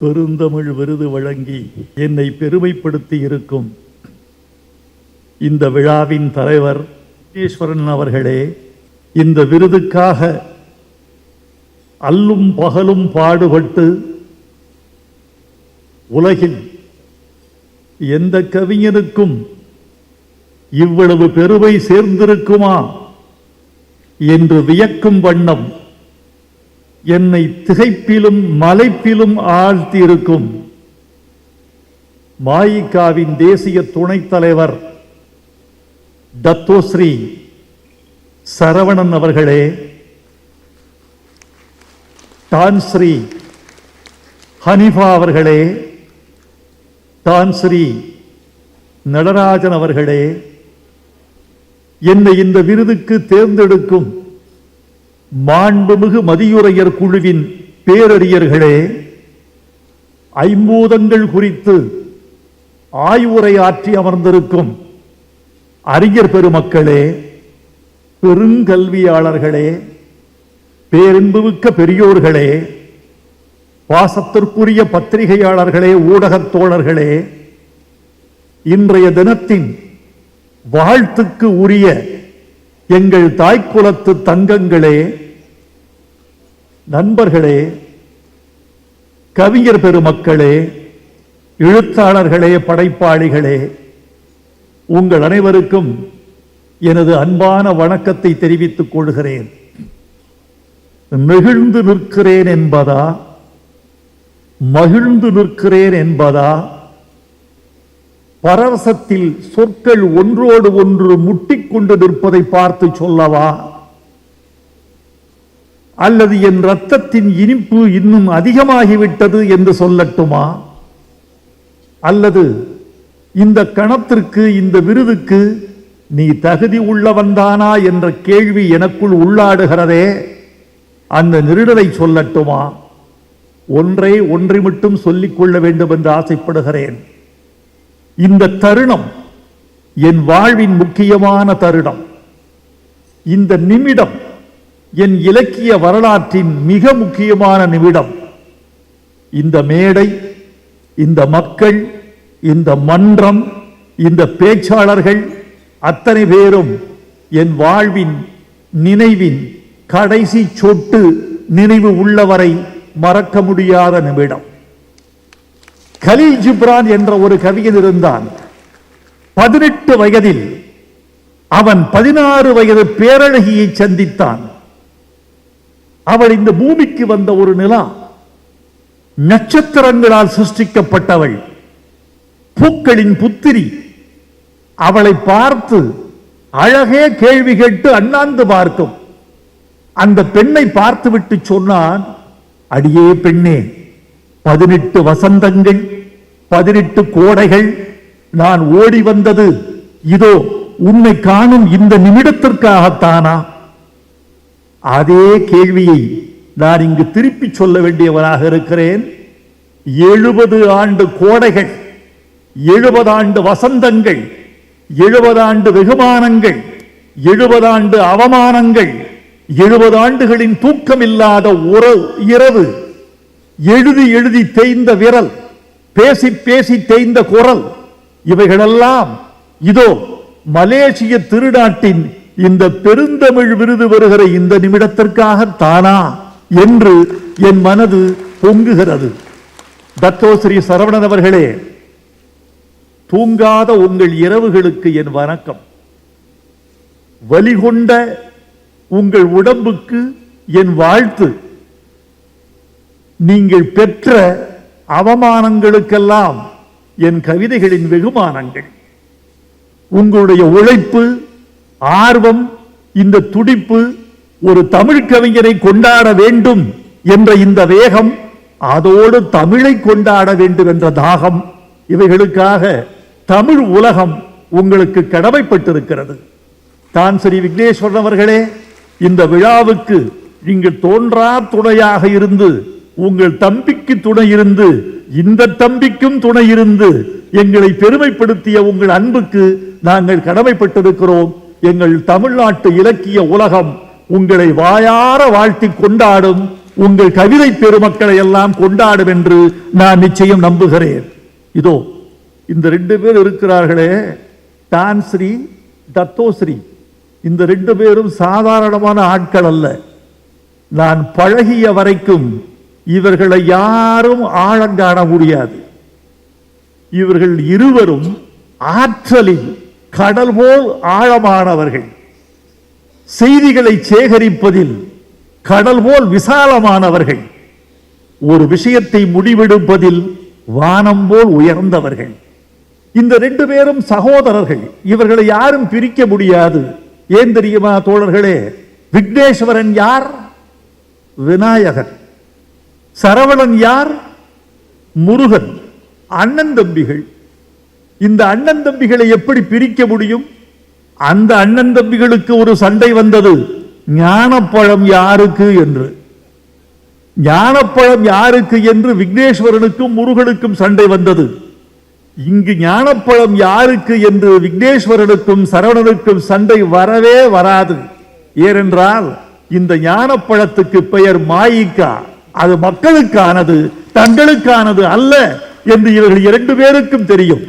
பெருந்தமிழ் விருது வழங்கி என்னை பெருமைப்படுத்தி இருக்கும் இந்த விழாவின் தலைவர் ஈஸ்வரன் அவர்களே இந்த விருதுக்காக அல்லும் பகலும் பாடுபட்டு உலகில் எந்த கவிஞனுக்கும் இவ்வளவு பெருமை சேர்ந்திருக்குமா என்று வியக்கும் வண்ணம் என்னை திகைப்பிலும் மலைப்பிலும் ஆழ்த்தியிருக்கும். மாயிகாவின் தேசிய துணைத் தலைவர் தத்தோஸ்ரீ சரவணன் அவர்களே தான் ஸ்ரீ ஹனிஃபா அவர்களே தான் ஸ்ரீ நடராஜன் அவர்களே என்னை இந்த விருதுக்கு தேர்ந்தெடுக்கும் மாண்புமிகு மதியுரையர் குழுவின் பேரறியர்களே ஐம்பூதங்கள் குறித்து ஆய்வுரை ஆற்றி அமர்ந்திருக்கும் அறிஞர் பெருமக்களே பெருங்கல்வியாளர்களே பேரன்புமிக்க பெரியோர்களே பாசத்திற்குரிய பத்திரிகையாளர்களே ஊடகத் தோழர்களே இன்றைய தினத்தின் வாழ்த்துக்கு உரிய எங்கள் தாய்க்குலத்து தங்கங்களே நண்பர்களே கவிஞர் பெருமக்களே எழுத்தாளர்களே படைப்பாளிகளே உங்கள் அனைவருக்கும் எனது அன்பான வணக்கத்தை தெரிவித்துக் கொள்கிறேன். நெகிழ்ந்து நிற்கிறேன் என்பதா? மகிழ்ந்து நிற்கிறேன் என்பதா? பரவசத்தில் சொற்கள் ஒன்றோடு ஒன்று முட்டி கொண்டு நிற்பதை பார்த்து சொல்லவா? அல்லது என் ரத்தத்தின் இனிப்பு இன்னும் அதிகமாகிவிட்டது என்று சொல்லட்டுமா? அல்லது இந்த கணத்திற்கு இந்த விருதுக்கு நீ தகுதி உள்ளவன்தானா என்ற கேள்வி எனக்குள் உள்ளாடுகிறதே? அந்த நிருடரை சொல்லட்டுமா? ஒன்றை ஒன்றை மட்டும் சொல்லிக்கொள்ள வேண்டும் என்று ஆசைப்படுகிறேன். இந்த தருணம் என் வாழ்வின் முக்கியமான தருணம் இந்த நிமிடம் என் இலக்கிய வரலாற்றின் மிக முக்கியமான நிமிடம். இந்த மேடை இந்த மக்கள் இந்த மன்றம் இந்த பேச்சாளர்கள் அத்தனை பேரும் என் வாழ்வின் நினைவின் கடைசி சொட்டு நினைவு உள்ளவரை மறக்க முடியாத நிமிடம். கலீல் ஜிப்ரான் என்ற ஒரு கவிஞன் இருந்தான். பதினெட்டு வயதில் அவன் பதினாறு வயது பேரழகியை சந்தித்தான். அவள் இந்த பூமிக்கு வந்த ஒரு நிலா நட்சத்திரங்களால் சிருஷ்டிக்கப்பட்டவள். பூக்களின் புத்திரி. அவளை பார்த்து அழகே கேள்வி கேட்டு அண்ணாந்து பார்க்கும். அந்த பெண்ணை பார்த்துவிட்டு சொன்னான் அடியே பெண்ணே பதினெட்டு வசந்தங்கள் பதினெட்டு கோடைகள் நான் ஓடி வந்தது இதோ உன்னை காணும் இந்த நிமிடத்திற்காகத்தானா? அதே கேள்வியை நான் இங்கு திருப்பி சொல்ல வேண்டியவனாக இருக்கிறேன். எழுபது ஆண்டு கோடைகள் எழுபது ஆண்டு வசந்தங்கள் எழுபது ஆண்டு வெகுமானங்கள் எழுபது ஆண்டு அவமானங்கள் எழுபது ஆண்டுகளின் தூக்கமில்லாத உறவு இரவு எழுதி எழுதி தேய்ந்த விரல் பேசி பேசி தேய்ந்த குரல் இவைகளெல்லாம் இதோ மலேசிய திருநாட்டின் இந்த பெருந்தமிழ் விருது வருகிற இந்த நிமிடத்திற்காக தானா என்று என் மனது பொங்குகிறது. தத்தோ ஸ்ரீ சரவணன் அவர்களே தூங்காத உங்கள் இரவுகளுக்கு என் வணக்கம். வலிகொண்ட உங்கள் உடம்புக்கு என் வாழ்த்து. நீங்கள் பெற்ற அவமானங்களுக்கெல்லாம் என் கவிதைகளின் வெகுமானங்கள். உங்களுடைய உழைப்பு ஆர்வம் இந்த துடிப்பு ஒரு தமிழ் கவிஞரை கொண்டாட வேண்டும் என்ற இந்த வேகம் அதோடு தமிழை கொண்டாட வேண்டும் என்ற தாகம் இவைகளுக்காக தமிழ் உலகம் உங்களுக்கு கடமைப்பட்டிருக்கிறது. தான் ஸ்ரீ விக்னேஸ்வரன் அவர்களே இந்த விழாவுக்கு நீங்கள் தோன்றா துணையாக இருந்து உங்கள் தம்பிக்கு துணை இருந்து இந்த தம்பிக்கும் துணை இருந்து எங்களை பெருமைப்படுத்திய உங்கள் அன்புக்கு நாங்கள் கடமைப்பட்டிருக்கிறோம். எங்கள் தமிழ்நாட்டு இலக்கிய உலகம் உங்களை வாயார வாழ்த்தி கொண்டாடும் உங்கள் கவிதை பெருமக்களை எல்லாம் கொண்டாடும் என்று நான் நிச்சயம் நம்புகிறேன். இதோ இந்த ரெண்டு பேர் இருக்கிறார்களே டான்ஸ்ரீ தத்தோஸ்ரீ இந்த ரெண்டு பேரும் சாதாரணமான ஆட்கள் அல்ல. நான் பழகிய வரைக்கும் இவர்களை யாரும் ஆழங்காண முடியாது. இவர்கள் இருவரும் ஆற்றலில் கடல் போல் ஆழமானவர்கள். செய்திகளை சேகரிப்பதில் கடல் போல் விசாலமானவர்கள். ஒரு விஷயத்தை முடிவெடுப்பதில் வானம் போல் உயர்ந்தவர்கள். இந்த ரெண்டு பேரும் சகோதரர்கள். இவர்களை யாரும் பிரிக்க முடியாது. ஏன் தெரியுமா தோழர்களே? விக்னேஸ்வரன் யார்? விநாயகர் சரவணன் யார்? முருகன் அண்ணன் தம்பிகள். இந்த அண்ணன் தம்பிகளை எப்படி பிரிக்க முடியும்? அந்த அண்ணன் தம்பிகளுக்கு ஒரு சண்டை வந்தது ஞானப்பழம் யாருக்கு என்று. ஞானப்பழம் யாருக்கு என்று விக்னேஸ்வரனுக்கும் முருகனுக்கும் சண்டை வந்தது. இங்கு ஞானப்பழம் யாருக்கு என்று விக்னேஸ்வரனுக்கும் சரவணனுக்கும் சண்டை வரவே வராது. ஏனென்றால் இந்த ஞானப்பழத்துக்கு பெயர் மாயிக்கா அது மக்களுக்கானது தங்களுக்கானது அல்ல என்று இவர்கள் இரண்டு பேருக்கும் தெரியும்.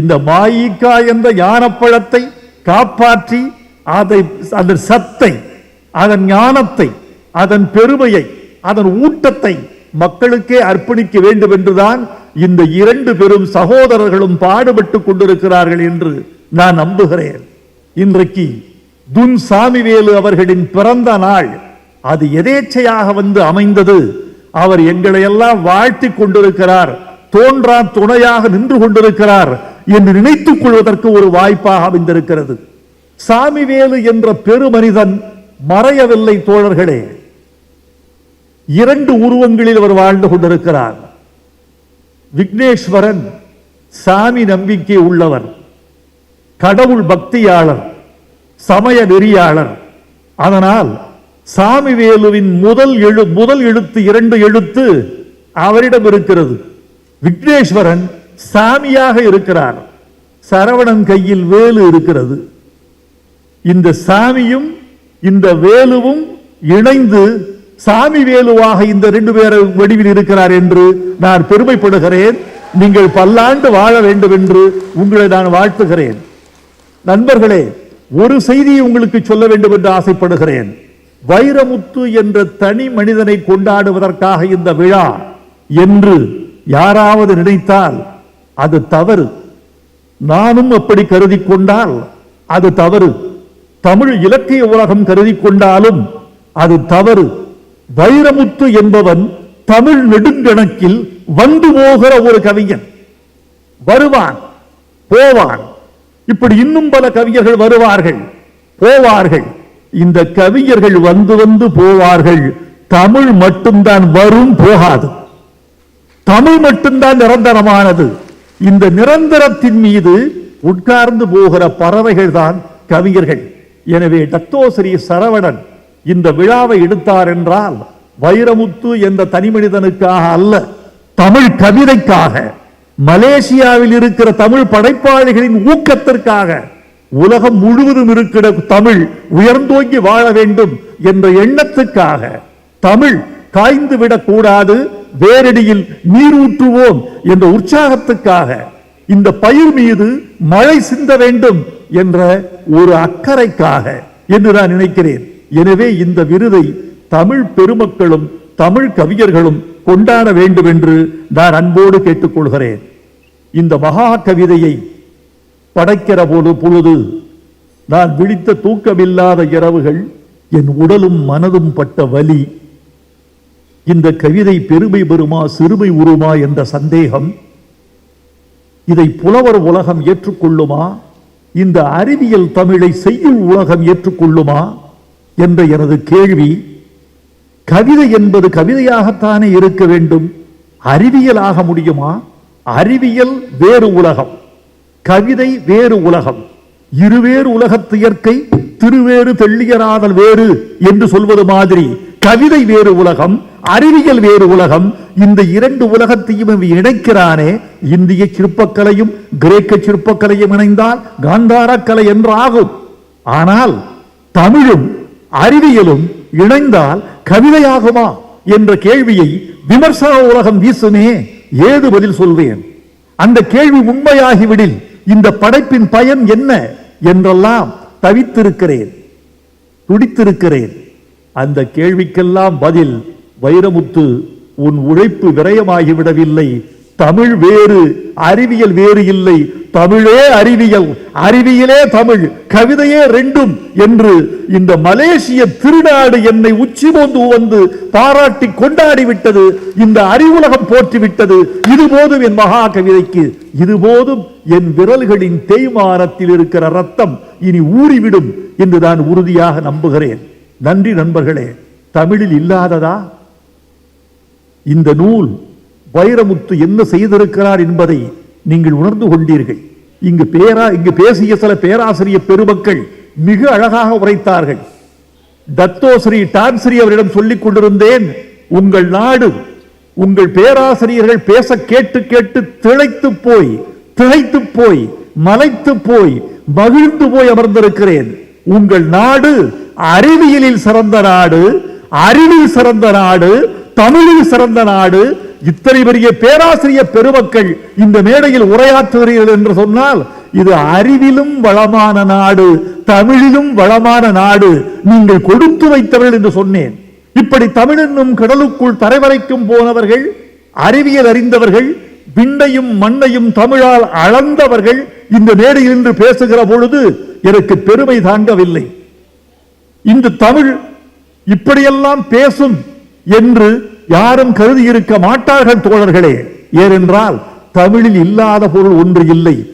இந்த மாயிக்கா என்ற ஞானப்பழத்தை காப்பாற்றி அதை அதன் சத்தை அதன் ஞானத்தை அதன் பெருமையை அதன் ஊட்டத்தை மக்களுக்கே அர்ப்பணிக்க வேண்டும் என்றுதான் இந்த இரண்டு பெரும் சகோதரர்களும் பாடுபட்டுக் கொண்டிருக்கிறார்கள் என்று நான் நம்புகிறேன். இன்றைக்கு துன் சாமிவேலு அவர்களின் பிறந்த நாள் அது எதேச்சையாக வந்து அமைந்தது அவர் எங்களை எல்லாம் வாழ்த்தி கொண்டிருக்கிறார் தோன்றா துணையாக நின்று கொண்டிருக்கிறார் என்று நினைத்துக் கொள்வதற்கு ஒரு வாய்ப்பாக அமைந்திருக்கிறது. சாமிவேலு என்ற பெருமனிதன் மறையவில்லை தோழர்களே. இரண்டு உருவங்களில் அவர் வாழ்ந்து கொண்டிருக்கிறார். விக்னேஸ்வரன் சாமி நம்பிக்கை உள்ளவர் கடவுள் பக்தியாளர் சமய நெறியாளர். அதனால் சாமிவேலுவின் முதல் எழு முதல் எழுத்து இரண்டு எழுத்து அவரிடம் இருக்கிறது. விக்னேஸ்வரன் சாமியாக இருக்கிறார். சரவணன் கையில் வேலு இருக்கிறது. இந்த சாமியும் இந்த வேலுவும் இணைந்து சாமி வேலுவாக இந்த ரெண்டு பேர் வடிவில் இருக்கிறார் என்று நான் பெருமைப்படுகிறேன். நீங்கள் பல்லாண்டு வாழ வேண்டும் என்று உங்களை நான் வாழ்த்துகிறேன். நண்பர்களே ஒரு செய்தியை உங்களுக்கு சொல்ல வேண்டும் என்று ஆசைப்படுகிறேன். வைரமுத்து என்ற தனி மனிதனை கொண்டாடுவதற்காக இந்த விழா என்று யாராவது நினைத்தால் அது தவறு. நானும் அப்படி கருதி கொண்டால் அது தவறு. தமிழ் இலக்கிய உலகம் கருதி கொண்டாலும் அது தவறு. வைரமுத்து என்பவன் தமிழ் நெடுங்கணக்கில் வந்து போகிற ஒரு கவிஞன். வருவான் போவான். இப்படி இன்னும் பல கவிஞர்கள் வருவார்கள் போவார்கள். இந்த கவிஞர்கள் வந்து வந்து போவார்கள். தமிழ் மட்டும்தான் வரும் போகாது. தமிழ் மட்டும்தான் நிரந்தரமானது. இந்த நிரந்தரத்தின் மீது உட்கார்ந்து போகிற பறவைகள் தான் கவிஞர்கள். எனவே டத்தோஸ்ரீ சரவணன் இந்த விழாவை எடுத்தார் என்றால் வைரமுத்து என்ற தனிமனிதனுக்காக அல்ல தமிழ் கவிதைக்காக மலேசியாவில் இருக்கிற தமிழ் படைப்பாளிகளின் ஊக்கத்திற்காக உலகம் முழுவதும் இருக்கிற தமிழ் உயர்ந்தோங்கி வாழ வேண்டும் என்ற எண்ணத்துக்காக தமிழ் காய்ந்து விடக்கூடாது வேரடியில் நீர் ஊற்றுவோம் என்ற உற்சாகத்துக்காக இந்த பயிர் மீது மழை சிந்த வேண்டும் என்ற ஒரு அக்கறைக்காக என்று நான் நினைக்கிறேன். எனவே இந்த விருதை தமிழ் பெருமக்களும் தமிழ் கவிஞர்களும் கொண்டாட வேண்டும் என்று நான் அன்போடு கேட்டுக்கொள்கிறேன். இந்த மகா கவிதையை படைக்கிற போது பொழுது நான் விழித்த தூக்கமில்லாத இரவுகள் என் உடலும் மனதும் பட்ட வலி. இந்த கவிதை பெருமை பெறுமா சிறுமை உருமா என்ற சந்தேகம். இதை புலவர் உலகம் ஏற்றுக்கொள்ளுமா? இந்த அறிவியல் தமிழை செய்யுள் உலகம் ஏற்றுக்கொள்ளுமா? என்ற எனது கேள்வி. கவிதை என்பது கவிதையாகத்தானே இருக்க வேண்டும்? அறிவியல் ஆக முடியுமா? அறிவியல் வேறு உலகம். கவிதை வேறு உலகம். இருவேறு உலகத்து இயற்கை திருவேறு தெள்ளியராதல் வேறு என்று சொல்வது மாதிரி. கவிதை வேறு உலகம் அறிவியல் வேறு உலகம் இந்த இரண்டு உலகத்தையும் இணைக்கிறானே. இந்திய சிற்பக்கலையும் கிரேக்க சிற்பக்கலையும் இணைந்தால் காந்தார கலை ஆனால் தமிழும் அறிவியலும் இணைந்தால் கவிதையாகுமா என்ற கேள்வியை விமர்சன உலகம் வீசுமே. ஏது பதில் சொல்வேன்? அந்த கேள்வி உண்மையாகிவிடில் இந்த படைப்பின் பயன் என்ன என்றெல்லாம் தவித்திருக்கிறேன் துடித்திருக்கிறேன். அந்த கேள்விக்கெல்லாம் பதில் வைரமுத்து உன் உழைப்பு விரயமாகிவிடவில்லை தமிழ் வேறு அறிவியல் வேறு இல்லை. தமிழே அறிவியல் அறிவியலே தமிழ் கவிதையே ரெண்டும் என்று இந்த மலேசிய திருநாடு என்னை உச்சி போந்து வந்து பாராட்டி கொண்டாடி விட்டது இந்த அறிவுலகம் போற்றி விட்டது இது போதும் என் மகா கவிதைக்கு இது போதும் என் விரல்களின் தேய்மானத்தில் இருக்கிற ரத்தம் இனி ஊறிவிடும் என்று நான் உறுதியாக நம்புகிறேன். நன்றி நண்பர்களே தமிழில் இல்லாததா? இந்த நூல் வைரமுத்து என்ன செய்திருக்கிறார் என்பதை நீங்கள் உணர்ந்து கொண்டீர்கள். இங்கு பேரா இங்கு பேசிய சில பேராசிரியர் பெருமக்கள் மிக அழகாக உரைத்தார்கள். தத்தோஸ்ரீ டான்ஸ்ரீ அவரிடம் சொல்லிக் கொண்டிருந்தேன் உங்கள் நாடு உங்கள் பேராசிரியர்கள் பேச கேட்டு கேட்டு திளைத்து போய் திளைத்து போய் மலைத்து போய் மகிழ்ந்து போய் அமர்ந்திருக்கிறேன். உங்கள் நாடு அறிவியலில் சிறந்த நாடு அறிவில் சிறந்த நாடு தமிழில் சிறந்த நாடு இத்தனை பெரிய பேராசிரியர் பெருமக்கள் இந்த மேடையில் உரையாற்றுகிறீர்கள் என்று சொன்னால் இது அறிவிலும் வளமான நாடு தமிழிலும் வளமான நாடு நீங்கள் கொடுத்து வைத்தவர்கள் என்று சொன்னேன். இப்படி தமிழ் என்னும் கடலுக்குள் தரைவரைக்கும் போனவர்கள் அறிவியல் அறிந்தவர்கள் விண்ணையும் மண்ணையும் தமிழால் அளந்தவர்கள் இந்த மேடையில் இன்று பேசுகிற பொழுது எனக்கு பெருமை தாங்கவில்லை. இந்த தமிழ் இப்படியெல்லாம் பேசும் என்று யாரும் கருதி இருக்க மாட்டார்கள் தோழர்களே. ஏனென்றால் தமிழில் இல்லாத பொருள் ஒன்று இல்லை.